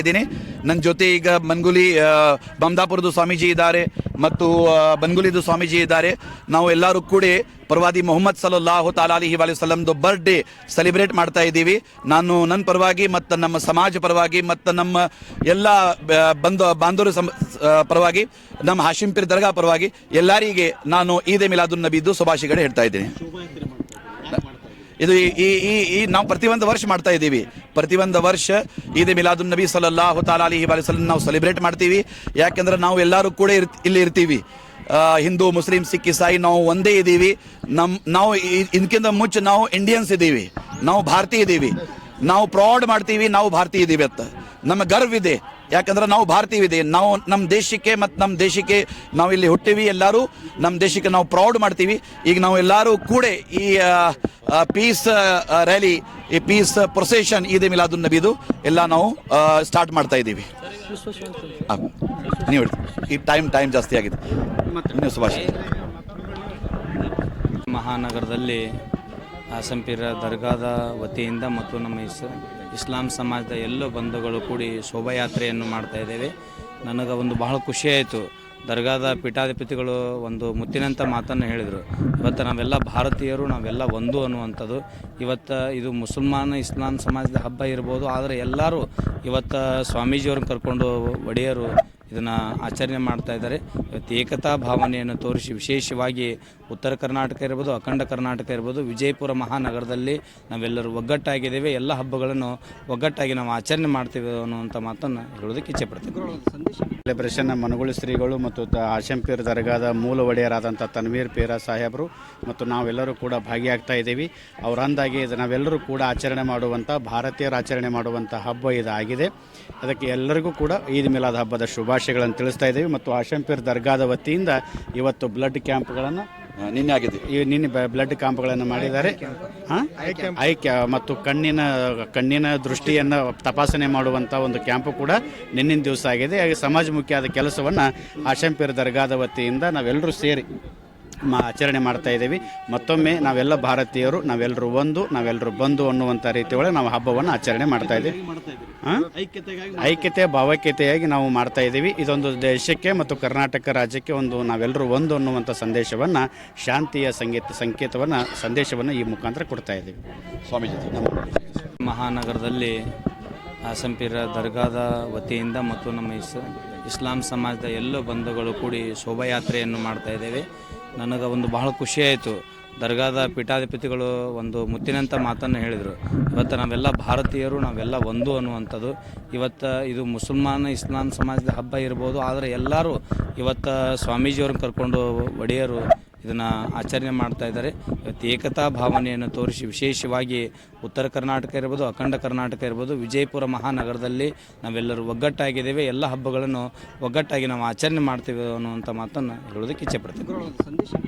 ಇದ್ದೀನಿ. ನನ್ನ ಜೊತೆ ಈಗ ಬನ್ಗುಲಿ ಬಮ್ದಾಪುರದ್ದು ಸ್ವಾಮೀಜಿ ಇದ್ದಾರೆ ಮತ್ತು ಬನ್ಗುಲಿದು ಸ್ವಾಮೀಜಿ ಇದ್ದಾರೆ. ನಾವು ಎಲ್ಲರೂ ಕೂಡಿ ಪರವಾದಿ ಮೊಹಮ್ಮದ್ ಸಲಲ್ಲಾಹು ತಾಲಾಲಿಹಿ ಸಲಮ್ದು ಬರ್ಡೇ ಸೆಲೆಬ್ರೇಟ್ ಮಾಡ್ತಾ ಇದ್ದೀವಿ. ನಾನು ನನ್ನ ಪರವಾಗಿ ಮತ್ತು ನಮ್ಮ ಸಮಾಜ ಪರವಾಗಿ ಮತ್ತು ನಮ್ಮ ಎಲ್ಲ ಬಂಧು ಬಾಂಧವರು ಪರವಾಗಿ, ನಮ್ಮ ಹಾಶಿಂಪಿರ್ ದರ್ಗಾ ಪರವಾಗಿ ಎಲ್ಲರಿಗೆ ನಾನು ಈದೆ ಮಿಲಾದುನ್ ನಬಿದ್ದು ಶುಭಾಶಯಗಳು ಹೇಳ್ತಾ ಇದ್ದೀನಿ. ಇದು ಈ, ಈ- ಈ ನಾವು ಪ್ರತಿಯೊಂದು ವರ್ಷ ಮಾಡ್ತಾ ಇದ್ದೀವಿ. ಪ್ರತಿಯೊಂದು ವರ್ಷ ಈದ್ ಮಿಲಾದುನ್ ನಬಿ ಸಲ್ಲಲ್ಲಾಹು ತಾಲಾ ಅಲಿಹಿ ವಸಲ್ಲಂ ನಾವು ಸೆಲೆಬ್ರೇಟ್ ಮಾಡ್ತೀವಿ. ಯಾಕೆಂದ್ರೆ ನಾವು ಎಲ್ಲರೂ ಕೂಡ ಇರ್, ಇಲ್ಲಿ ಇರ್ತೀವಿ. ಹಿಂದೂ, ಮುಸ್ಲಿಂ, ಸಿಖ್, ಇಸಾಯಿ ನಾವು ಒಂದೇ ಇದ್ದೀವಿ. ನಮ್ಮ ನಾವು ಇದಕ್ಕಿಂತ ಮುಂಚೆ ನಾವು ಇಂಡಿಯನ್ಸ್ ಇದ್ದೀವಿ. ನಾವು ಭಾರತೀಯ ಇದ್ದೀವಿ. ನಾವು ಪ್ರೌಡ್ ಮಾಡ್ತೀವಿ, ನಾವು ಭಾರತೀಯ ಇದ್ದೀವಿ ಅಂತ. ನಮ್ಮ ಗರ್ವಿದೆ. ಇದೆ ಯಾಕಂದ್ರೆ ನಾವು ಭಾರತೀಯವಿದೆ. ಇದೆ ನಾವು ನಮ್ಮ ದೇಶಕ್ಕೆ ಮತ್ತು ನಮ್ಮ ದೇಶಕ್ಕೆ ನಾವು ಇಲ್ಲಿ ಹುಟ್ಟಿವಿ ಎಲ್ಲರೂ. ನಮ್ಮ ದೇಶಕ್ಕೆ ನಾವು ಪ್ರೌಡ್ ಮಾಡ್ತೀವಿ. ಈಗ ನಾವು ಎಲ್ಲರೂ ಕೂಡ ಈ ಪೀಸ್ ರ್ಯಾಲಿ ಈ ಪೀಸ್ ಪ್ರೊಸೆಷನ್ ಈದ್ ಅದನ್ನ ನಬಿದು ಎಲ್ಲ ನಾವು ಸ್ಟಾರ್ಟ್ ಮಾಡ್ತಾ ಇದ್ದೀವಿ. ನೀವು ಈ ಟೈಮ್ ಟೈಮ್ ಜಾಸ್ತಿ ಆಗಿದೆ. ನೀವು ಸುಭಾಷ್ ಮಹಾನಗರದಲ್ಲಿ ಆಸಂಪೀರ ದರ್ಗಾದ ವತಿಯಿಂದ ಮತ್ತು ನಮ್ಮ ಇಸ್, ಇಸ್ಲಾಂ ಸಮಾಜದ ಎಲ್ಲ ಬಂಧುಗಳು ಕೂಡಿ ಶೋಭಾಯಾತ್ರೆಯನ್ನು ಮಾಡ್ತಾ ಇದ್ದೇವೆ. ನನಗೆ ಒಂದು ಬಹಳ ಖುಷಿಯಾಯಿತು ದರ್ಗಾದ ಪೀಠಾಧಿಪತಿಗಳು ಒಂದು ಮುತ್ತಿನಂಥ ಮಾತನ್ನು ಹೇಳಿದರು. ಇವತ್ತು ನಾವೆಲ್ಲ ಭಾರತೀಯರು, ನಾವೆಲ್ಲ ಒಂದು ಅನ್ನುವಂಥದ್ದು. ಇವತ್ತು ಇದು ಮುಸಲ್ಮಾನ ಇಸ್ಲಾಂ ಸಮಾಜದ ಹಬ್ಬ ಇರ್ಬೋದು. ಆದರೆ ಎಲ್ಲರೂ ಇವತ್ತು ಸ್ವಾಮೀಜಿಯವ್ರನ್ನ ಕರ್ಕೊಂಡು ಒಡೆಯರು ಇದನ್ನು ಆಚರಣೆ ಮಾಡ್ತಾ ಇದ್ದಾರೆ. ಇವತ್ತು ಏಕತಾ ಭಾವನೆಯನ್ನು ತೋರಿಸಿ ವಿಶೇಷವಾಗಿ ಉತ್ತರ ಕರ್ನಾಟಕ ಇರ್ಬೋದು, ಅಖಂಡ ಕರ್ನಾಟಕ ಇರ್ಬೋದು, ವಿಜಯಪುರ ಮಹಾನಗರದಲ್ಲಿ ನಾವೆಲ್ಲರೂ ಒಗ್ಗಟ್ಟಾಗಿದ್ದೇವೆ. ಎಲ್ಲ ಹಬ್ಬಗಳನ್ನು ಒಗ್ಗಟ್ಟಾಗಿ ನಾವು ಆಚರಣೆ ಮಾಡ್ತೀವಿ ಅನ್ನುವಂಥ ಮಾತನ್ನು ಹೇಳೋದಕ್ಕೆ ಇಚ್ಛೆಪಡ್ತೀನಿ ಸೆಲೆಬ್ರೇಷನ್ ಮನಗುಳಿ ಶ್ರೀಗಳು ಮತ್ತು ತ ಹಾಶಂ ಪೀರ್ ದರ್ಗಾದ ಮೂಲ ಒಡೆಯರಾದಂಥ ತನ್ವೀರ್ ಪೀರ ಸಾಹೇಬರು ಮತ್ತು ನಾವೆಲ್ಲರೂ ಕೂಡ ಭಾಗಿಯಾಗ್ತಾ ಇದ್ದೀವಿ. ಅವರ ಅಂದಾಗಿ ಇದು ನಾವೆಲ್ಲರೂ ಕೂಡ ಆಚರಣೆ ಮಾಡುವಂಥ ಭಾರತೀಯರು ಆಚರಣೆ ಮಾಡುವಂಥ ಹಬ್ಬ ಇದಾಗಿದೆ. ಅದಕ್ಕೆ ಎಲ್ಲರಿಗೂ ಕೂಡ ಈದ್ ಮಿಲಾದ್ ಹಬ್ಬದ ಶುಭಾಶಯಗಳನ್ನು ತಿಳಿಸ್ತಾ ಇದ್ದೀವಿ ಮತ್ತು ಆಶಂಪೀರ್ ಪೀರ್ ದರ್ಗಾದ ವತಿಯಿಂದ ಇವತ್ತು ಬ್ಲಡ್ ಕ್ಯಾಂಪ್ಗಳನ್ನು ನಿನ್ನೆ ಆಗಿದೆ ಈ ನಿನ್ನೆ ಬ- ಬ್ಲಡ್ ಕ್ಯಾಂಪ್ಗಳನ್ನು ಮಾಡಿದ್ದಾರೆ. ಹಾಂ? ಐ ಕ್ಯಾ ಮತ್ತು ಕಣ್ಣಿನ ಕಣ್ಣಿನ ದೃಷ್ಟಿಯನ್ನು ತಪಾಸಣೆ ಮಾಡುವಂಥ ಒಂದು ಕ್ಯಾಂಪು ಕೂಡ ನಿನ್ನಿನ ದಿವಸ ಆಗಿದೆ. ಹಾಗೆ ಸಮಾಜಮುಖಿಯಾದ ಕೆಲಸವನ್ನು ಆಶಂಪೀರ್ ದರ್ಗಾದ ವತಿಯಿಂದ ನಾವೆಲ್ಲರೂ ಸೇರಿ ಮಾ ಆಚರಣೆ ಮಾಡ್ತಾ ಇದ್ದೀವಿ. ಮತ್ತೊಮ್ಮೆ ನಾವೆಲ್ಲ ಭಾರತೀಯರು ನಾವೆಲ್ಲರೂ ಒಂದು ನಾವೆಲ್ಲರೂ ಬಂದು ಅನ್ನುವಂಥ ರೀತಿಯೊಳಗೆ ನಾವು ಹಬ್ಬವನ್ನು ಆಚರಣೆ ಮಾಡ್ತಾ ಇದ್ದೀವಿ. ಐಕ್ಯತೆ ಭಾವೈಕ್ಯತೆಯಾಗಿ ನಾವು ಮಾಡ್ತಾ ಇದ್ದೀವಿ. ಇದೊಂದು ದೇಶಕ್ಕೆ ಮತ್ತು ಕರ್ನಾಟಕ ರಾಜ್ಯಕ್ಕೆ ಒಂದು ನಾವೆಲ್ಲರೂ ಒಂದು ಅನ್ನುವಂಥ ಸಂದೇಶವನ್ನು ಶಾಂತಿಯ ಸಂಗೀತ ಸಂಕೇತವನ್ನು ಸಂದೇಶವನ್ನು ಈ ಮುಖಾಂತರ ಕೊಡ್ತಾ ಇದ್ದೀವಿ. ಸ್ವಾಮೀಜಿ ಮಹಾನಗರದಲ್ಲಿ ಆಸಂಪೀರ ದರ್ಗಾದ ವತಿಯಿಂದ ಮತ್ತು ನಮ್ಮ ಇಸ್ ಇಸ್ಲಾಂ ಸಮಾಜದ ಎಲ್ಲ ಬಂಧುಗಳು ಕೂಡಿ ಶೋಭಾಯಾತ್ರೆಯನ್ನು ಮಾಡ್ತಾ ಇದ್ದೇವೆ. ನನಗೆ ಒಂದು ಬಹಳ ಖುಷಿಯಾಯಿತು ದರ್ಗಾದ ಪೀಠಾಧಿಪತಿಗಳು ಒಂದು ಮುತ್ತಿನಂಥ ಮಾತನ್ನು ಹೇಳಿದರು. ಇವತ್ತು ನಾವೆಲ್ಲ ಭಾರತೀಯರು, ನಾವೆಲ್ಲ ಒಂದು ಅನ್ನುವಂಥದ್ದು. ಇವತ್ತು ಇದು ಮುಸಲ್ಮಾನ ಇಸ್ಲಾಂ ಸಮಾಜದ ಹಬ್ಬ ಇರ್ಬೋದು, ಆದರೆ ಎಲ್ಲರೂ ಇವತ್ತು ಸ್ವಾಮೀಜಿಯವ್ರನ್ನ ಕರ್ಕೊಂಡು ಒಡೆಯರು ಇದನ್ನು ಆಚರಣೆ ಮಾಡ್ತಾ ಇದ್ದಾರೆ. ಇವತ್ತು ಏಕತಾ ಭಾವನೆಯನ್ನು ತೋರಿಸಿ ವಿಶೇಷವಾಗಿ ಉತ್ತರ ಕರ್ನಾಟಕ ಇರ್ಬೋದು, ಅಖಂಡ ಕರ್ನಾಟಕ ಇರ್ಬೋದು, ವಿಜಯಪುರ ಮಹಾನಗರದಲ್ಲಿ ನಾವೆಲ್ಲರೂ ಒಗ್ಗಟ್ಟಾಗಿದ್ದೇವೆ. ಎಲ್ಲ ಹಬ್ಬಗಳನ್ನು ಒಗ್ಗಟ್ಟಾಗಿ ನಾವು ಆಚರಣೆ ಮಾಡ್ತೀವಿ ಅನ್ನುವಂಥ ಮಾತನ್ನು ಹೇಳೋದಕ್ಕೆ ಇಚ್ಛೆಪಡ್ತೀನಿ